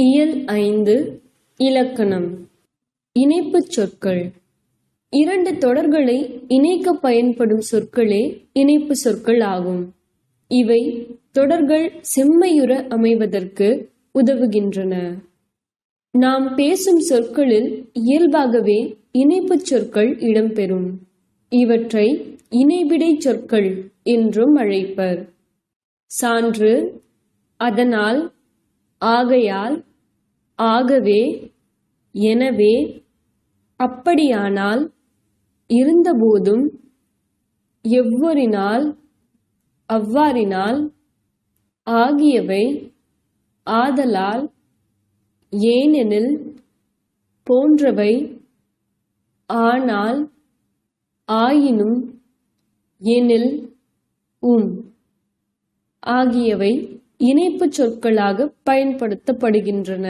இயல் ஐந்து இலக்கணம். இணைப்புச் சொற்கள். இரண்டு தொடர்களை இணைக்க பயன்படும் சொற்களே இணைப்பு சொற்கள் ஆகும். இவை தொடர்கள் செம்மையுற அமைவதற்கு உதவுகின்றன. நாம் பேசும் சொற்களில் இயல்பாகவே இணைப்புச் சொற்கள் இடம்பெறும். இவற்றை இணைவிடை சொற்கள் என்றும் அழைப்பர். சான்று அதனால் ஆகையால் ஆகவே எனவே அப்படியானால் இருந்தபோதும் எவ்வொரினால் அவ்வாறினால் ஆகியவை ஆதலால் ஏனெனில் போன்றவை ஆனால் ஆயினும் எனில் உம் ஆகியவை இணைப்புச் சொற்களாக பயன்படுத்தப்படுகின்றன.